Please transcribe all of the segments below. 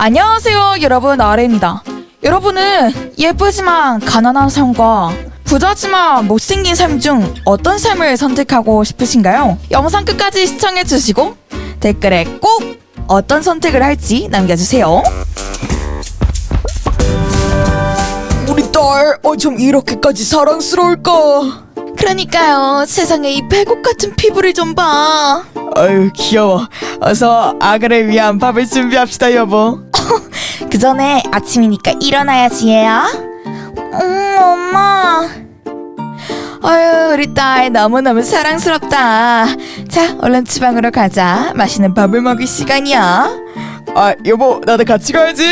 안녕하세요, 여러분 아래입니다. 여러분은 예쁘지만 가난한 삶과 부자지만 못생긴 삶 중 어떤 삶을 선택하고 싶으신가요? 영상 끝까지 시청해 주시고 댓글에 꼭 어떤 선택을 할지 남겨주세요. 우리 딸 어쩜 이렇게까지 사랑스러울까? 그러니까요, 세상에 이 배곡 같은 피부를 좀 봐. 아유 귀여워 어서 아가를 위한 밥을 준비합시다 여보 그 전에 아침이니까 일어나야지 얘야. 응 엄마. 아유 우리 딸 너무너무 사랑스럽다. 자 얼른 주방으로 가자. 맛있는 밥을 먹을 시간이야. 아 여보 나도 같이 가야지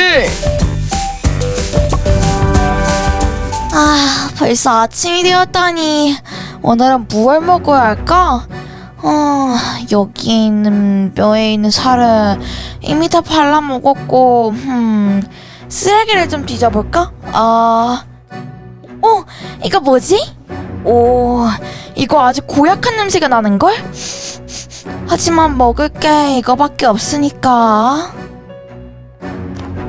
아 벌써 아침이 되었다니. 오늘은 무얼 먹어야 할까? 어 여기 있는 뼈에 있는 살은 이미 다 발라 먹었고, 음 쓰레기를 좀 뒤져볼까? 아, 어 이거 뭐지? 오 이거 아주 고약한 냄새가 나는 걸? 하지만 먹을 게 이거밖에 없으니까.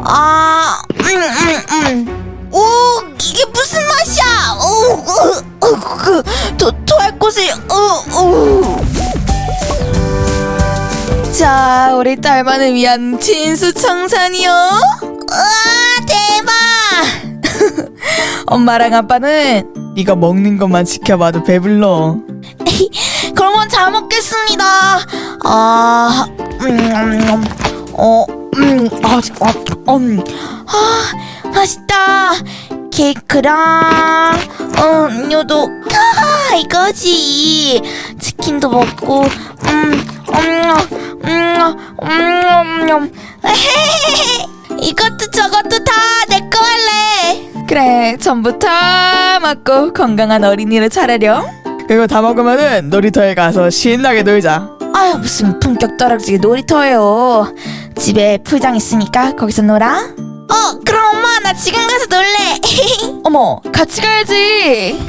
아, 음, 음, 음. 오, 이게 무슨 맛이야? 오, 어, 어, 그, 도, 토할 곳이, 어, 어. 자, 우리 딸만을 위한 진수 청산이요. 와, 대박! 엄마랑 아빠는 네가 먹는 것만 지켜봐도 배불러 그러면 잘 먹겠습니다. 아, 음, 어, 음, 아, 아, 음, 아, 맛있다. 케이크랑 어, 음료도 아, 이거지. 치킨도 먹고, 음, 음, 음, 음, 음, 이것도 저것도 다 내 거 할래. 그래, 전부 다 먹고 건강한 어린이를 차려렴. 그리고 다 먹으면은 놀이터에 가서 신나게 놀자. 아유 무슨 품격 떨어지게 놀이터예요. 집에 풀장 있으니까 거기서 놀아. 어 그럼 엄마 나 지금 가서 놀래. 어머 같이 가야지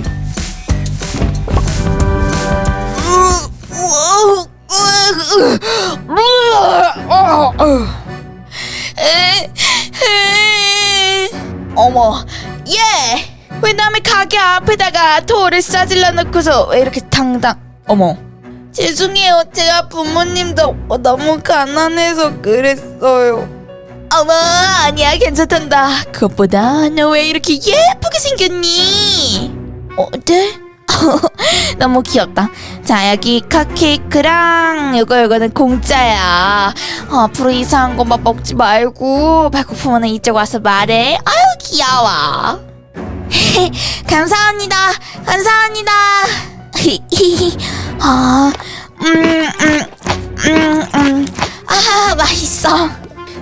앞에다가 돌을 싸질러 놓고서 왜 이렇게 당당 어머 죄송해요. 제가 부모님도 너무 가난해서 그랬어요. 어머, 아니야, 괜찮단다. 그것보다 너 왜 이렇게 예쁘게 생겼니? 어, 네? 너무 귀엽다. 자, 여기 컵케이크랑 이거 이거는 공짜야. 어, 앞으로 이상한 것만 먹지 말고 배고프면 이쪽 와서 말해. 아유, 귀여워. 감사합니다. 감사합니다. 아, 음, 음, 음, 음, 아, 맛있어.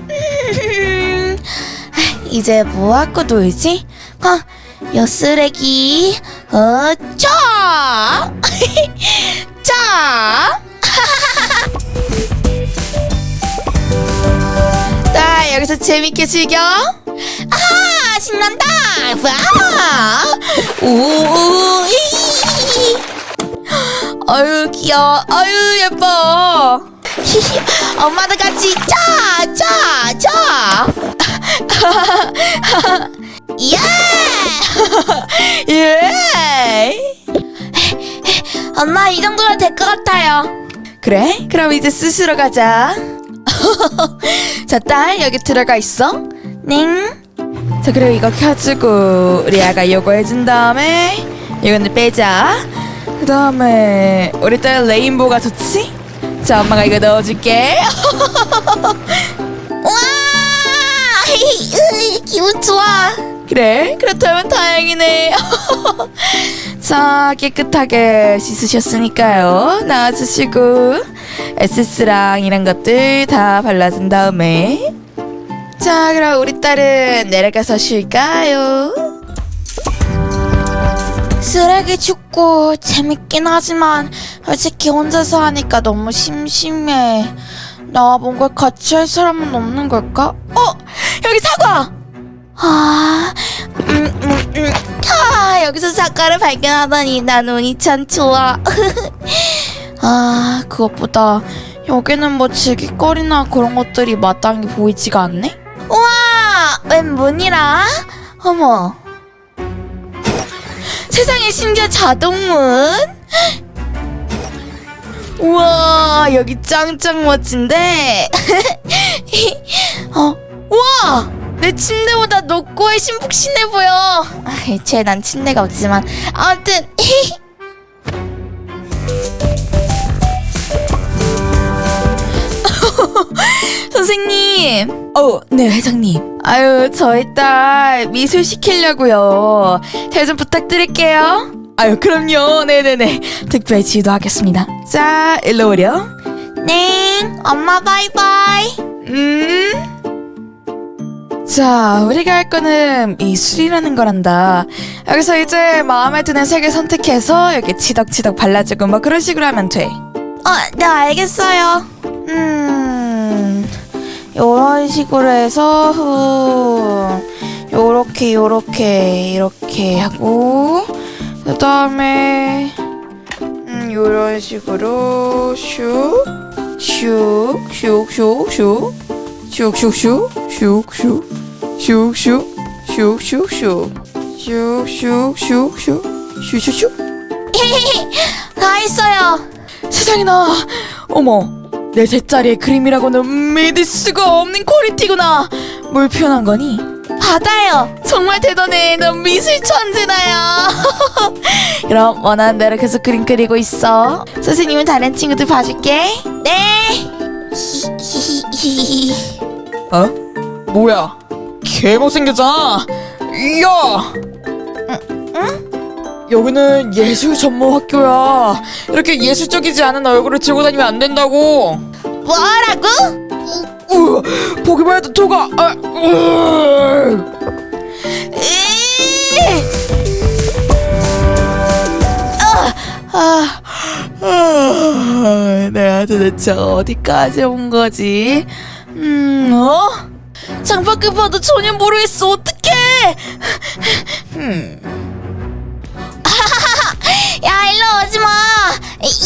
음, 이제 뭐 하고 놀지? 어, 여 쓰레기, 어, 짜! 짜! 나 여기서 재밌게 즐겨. 아, 신난다! 와! 오, 이! 아유 귀여워 아유 예뻐 엄마도 같이 짜짜짜 예! 예! 엄마 이 정도면 될 것 같아요 그래? 그럼 이제 스스로 가자 자 딸 여기 들어가 있어 넹 자 그리고 이거 켜주고 우리 아가 요거 해준 다음에 이거는 빼자. 그 다음에 우리 딸 레인보우가 좋지? 자 엄마가 이거 넣어줄게. 와! 기분 좋아. 그래 그렇다면 다행이네. 자 깨끗하게 씻으셨으니까요. 나와주시고. 에센스랑 이런 것들 다 발라준 다음에 자 그럼 우리 딸은 내려가서 쉴까요? 쓰레기 줍고 재밌긴 하지만 솔직히 혼자서 하니까 너무 심심해. 나와 뭔가 같이 할 사람은 없는 걸까? 어! 여기 사과! 아, 음, 음, 음. 아, 여기서 사과를 발견하다니 난 운이 참 좋아. 아, 그것보다 여기는 뭐 즐길거리나 그런 것들이 마땅히 보이지가 않네? 웬 문이라? 어머. 세상에 심지어 자동문? 우와 여기 짱짱 멋진데 어 우와 내 침대보다 높고 훨씬 푹신해 보여 아, 애초에 난 침대가 없지만 아무튼 선생님 어, 네 회장님. 아유 저희 딸 미술 시키려고요 잘 좀 부탁드릴게요 아유 그럼요. 네네네. 특별 지도하겠습니다. 자 일로 오렴. 네 엄마 바이바이 음. 자, 우리가 할 거는 미술이라는 거란다. 여기서 이제 마음에 드는 색을 선택해서 이렇게 치덕치덕 발라주고 뭐 그런 식으로 하면 돼. 어, 네 알겠어요. 음, 요런 식으로 해서 후, 요렇게 요렇게 이렇게 하고 그 다음에 음, 요런 식으로 슉슉슉슉슉슉 슉슉슉 슉슉 슉슉 슉슉슉 슉슉슉슉 슉슉슉 다 했어요. 세상에나 어머 내 셋짜리의 그림이라고는 믿을 수가 없는 퀄리티구나 뭘 표현한 거니? 받아요. 정말 대단해. 넌 미술 천재다요. 그럼 원하는 대로 계속 그림 그리고 있어 선생님은 다른 친구들 봐줄게. 네. 어? 뭐야 개 못생겼잖아 이야 여기는 예술 전문 학교야 이렇게 예술적이지 않은 얼굴을 들고 다니면 안 된다고 뭐라고? 우, 보기만 해도 토가 아, 으. 아, 아, 내가 도대체 어디까지 온 거지? 음, 어? 장밖에 봐도 전혀 모르겠어. 어떡해? 음, 야, 일로 오지 마.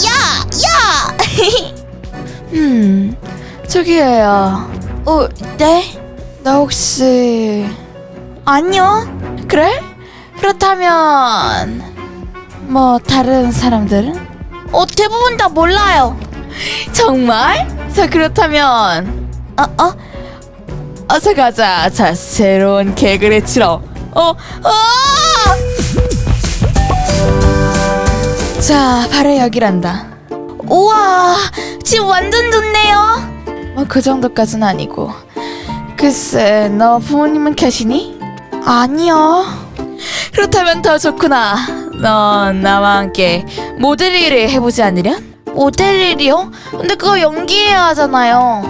야, 야. 음, 저기예요. 어, 네? 나 혹시 아니요. 그래? 그렇다면 뭐 다른 사람들은? 어, 대부분 다 몰라요. 정말? 자 그렇다면 어, 어? 어서 가자. 자 새로운 개그를 치러. 어, 어! 자 바로 여기란다. 우와, 집 완전 좋네요. 뭐 그 정도까지는 아니고. 글쎄 너 부모님은 계시니? 아니요. 그렇다면 더 좋구나. 넌 나와 함께 모델 일을 해보지 않으련? 모델 일이요? 근데 그거 연기해야 하잖아요.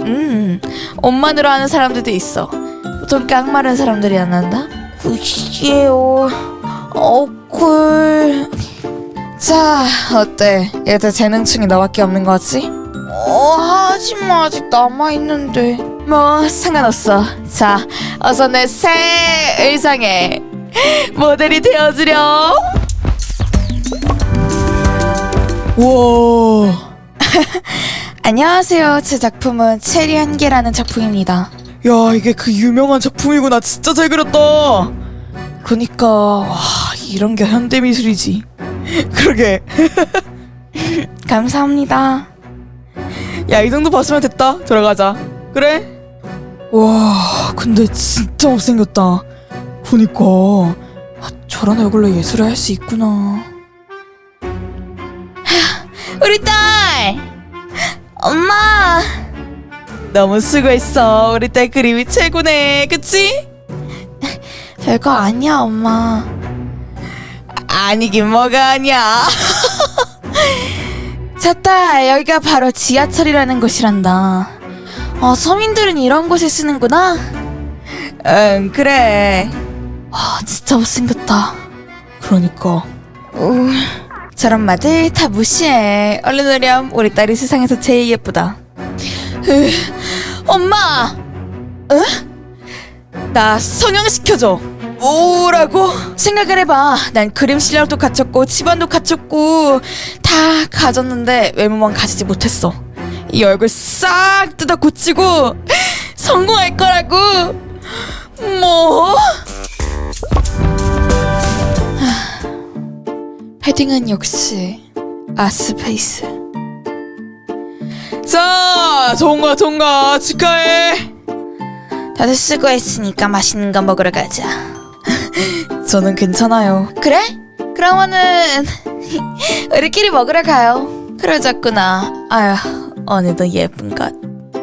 음, 옷만으로 하는 사람들도 있어. 보통 깡마른 사람들이 안 한다. 글쎄요. 어, 쿨. 자, 어때? 얘들 재능충이 너밖에 없는 거지? 어, 하지만 아직 남아있는데. 뭐 상관없어. 자, 어서 내 새 의상에 모델이 되어주렴. 와. 안녕하세요. 제 작품은 체리 한 개라는 작품입니다. 야, 이게 그 유명한 작품이구나. 진짜 잘 그렸다. 그니까 와, 이런 게 현대 미술이지. 그러게. 감사합니다. 야, 이 정도 봤으면 됐다. 들어가자. 그래? 와, 근데 진짜 못생겼다. 보니까 아, 저런 얼굴로 예술을 할 수 있구나. 우리 딸! 엄마! 너무 수고했어. 우리 딸 그림이 최고네. 그치? 별거 아니야, 엄마. 아니긴 뭐가 아니야. 잤다. 여기가 바로 지하철이라는 곳이란다. 아, 서민들은 이런 곳에 쓰는구나. 응, 그래. 와, 진짜 못생겼다. 그러니까. 우, 저런 말들 다 무시해. 얼른 오렴. 우리 딸이 세상에서 제일 예쁘다. 으, 엄마! 응? 나 성형시켜줘. 뭐라고? 생각을 해봐. 난 그림 실력도 갖췄고 집안도 갖췄고 다 가졌는데 외모만 가지지 못했어. 이 얼굴 싹 뜯어 고치고 성공할 거라고. 뭐? 헤딩은 역시 아스페이스. 자, 종가 종가 축하해. 다들 쓰고 했으니까 맛있는 거 먹으러 가자. 저는 괜찮아요. 그래? 그러면은 우리끼리 먹으러 가요. 그러자꾸나. 아휴, 오늘도 예쁜 것.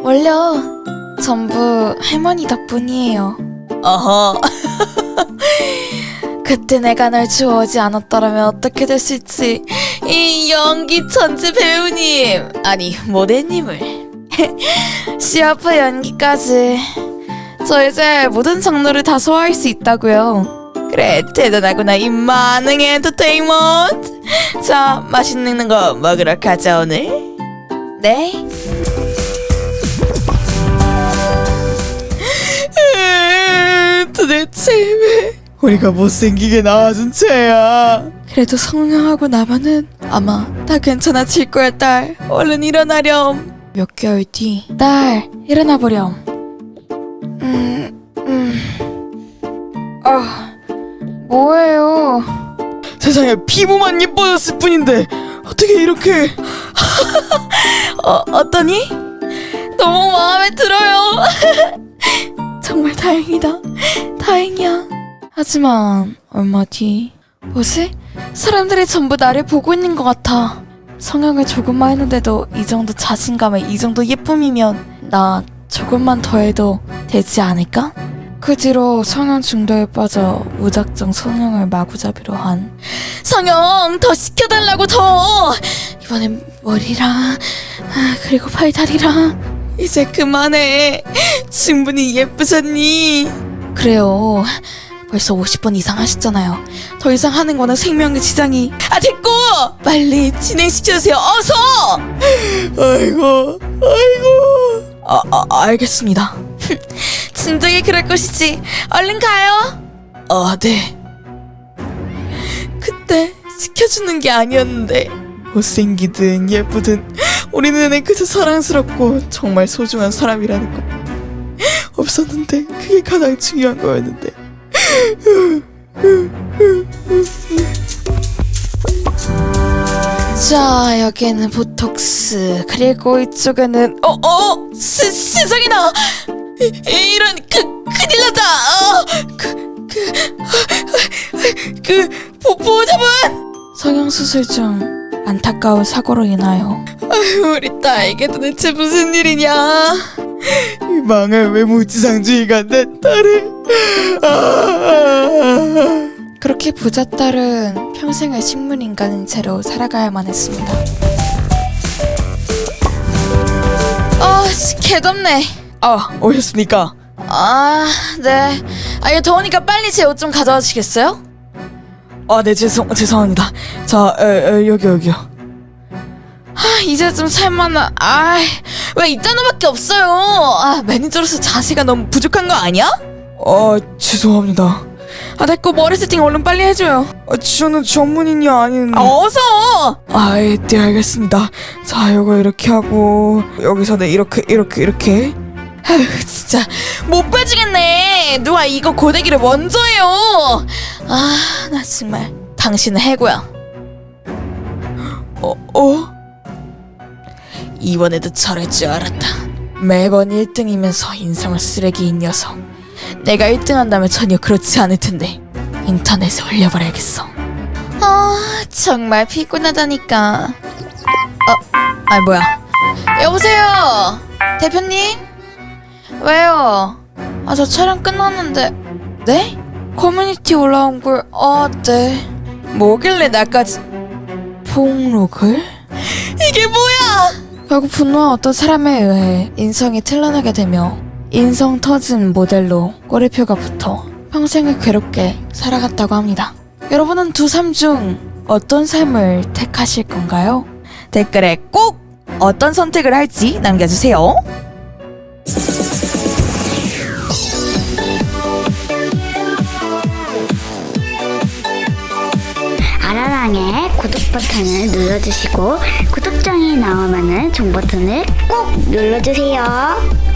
원려 전부 할머니 덕분이에요. 어허. 그때 내가 널 주워오지 않았더라면 어떻게 됐을지 이 연기 천재 배우님 아니 모델님을 CF 연기까지 저 이제 모든 장르를 다 소화할 수 있다고요 그래 대단하구나 이 만능 엔터테인먼트. 자 맛있는 거 먹으러 가자 오늘. 네? 도대체 왜 우리가 못생기게 나와준 죄야? 그래도 성령하고 나면은 아마 다 괜찮아질 거야 딸. 얼른 일어나렴. 몇 개월 뒤 딸 일어나 보렴. 음, 음. 아, 뭐예요? 세상에 피부만 예뻐졌을 뿐인데 어떻게 이렇게 어, 어떠니? 너무 마음에 들어요. 정말 다행이다 다행이야 하지만 얼마 뒤 뭐지? 사람들이 전부 나를 보고 있는 것 같아 성형을 조금만 했는데도 이 정도 자신감에 이 정도 예쁨이면 나 조금만 더 해도 되지 않을까? 그 뒤로 성형 중독에 빠져 무작정 성형을 마구잡이로 한 성형 더 시켜달라고 더! 이번엔 머리랑 아, 그리고 팔다리랑. 이제 그만해. 충분히 예쁘셨니? 그래요. 벌써 50번 이상 하셨잖아요. 더 이상 하는 거는 생명의 지장이. 아 됐고! 빨리 진행시켜주세요. 어서! 아이고 아이고. 아, 아 알겠습니다 진작에 그럴 것이지. 얼른 가요. 아네. 그때 시켜주는 게 아니었는데 못생기든 예쁘든 우리 눈에 그저 사랑스럽고 정말 소중한 사람이라는 거 없었는데 그게 가장 중요한 거였는데. 자 여기에는 보톡스. 그리고 이쪽에는 어어 세, 세상에나 이, 이런 그 큰일 났다. 어, 그, 그 보, 보호자분! 성형수술 중 안타까운 사고로 인하여 아유 우리 딸에게 도대체 무슨 일이냐? 이 망할 외모지상주의가 내 딸을. 아. 그렇게 부자 딸은 평생을 식물인간인 채로 살아가야만 했습니다. 아, 씨, 개덥네. 아 오셨습니까? 아, 네. 아, 이거 더우니까 빨리 제 옷 좀 가져와 주시겠어요? 아 네 죄송 죄송합니다 자 에, 에, 여기 여기요 아, 이제 좀 살만한. 아, 왜 이따나밖에 없어요? 아 매니저로서 자세가 너무 부족한 거 아니야? 아 죄송합니다 아 됐고 머리 세팅 얼른 빨리 해줘요 아 저는 전문인이 아닌 아, 어서. 아 예 네 알겠습니다 자 요거 이렇게 하고 여기서는 이렇게 이렇게 이렇게 아휴, 진짜 못 빠지겠네. 누가 이거 고데기를 먼저 해요? 아, 나 정말 당신은 해고야. 어? 어? 이번에도 저럴 줄 알았다 매번 1등이면서 인성을 쓰레기인 녀석 내가 1등 한다면 전혀 그렇지 않을 텐데 인터넷에 올려버려야겠어 아, 정말 피곤하다니까. 어, 아 뭐야? 여보세요, 대표님? 왜요? 아, 저 촬영 끝났는데. 네? 커뮤니티 올라온 걸, 아, 네. 뭐길래 나까지 폭로글? 이게 뭐야? 결국 분노한 어떤 사람에 의해 인성이 틀어나게 되며 인성 터진 모델로 꼬리표가 붙어 평생을 괴롭게 살아갔다고 합니다. 여러분은 두 삶 중 어떤 삶을 택하실 건가요? 댓글에 꼭 어떤 선택을 할지 남겨주세요. 아라랑의 구독 버튼을 눌러주시고 구독장이 나오면 은 종 버튼을 꼭 눌러주세요.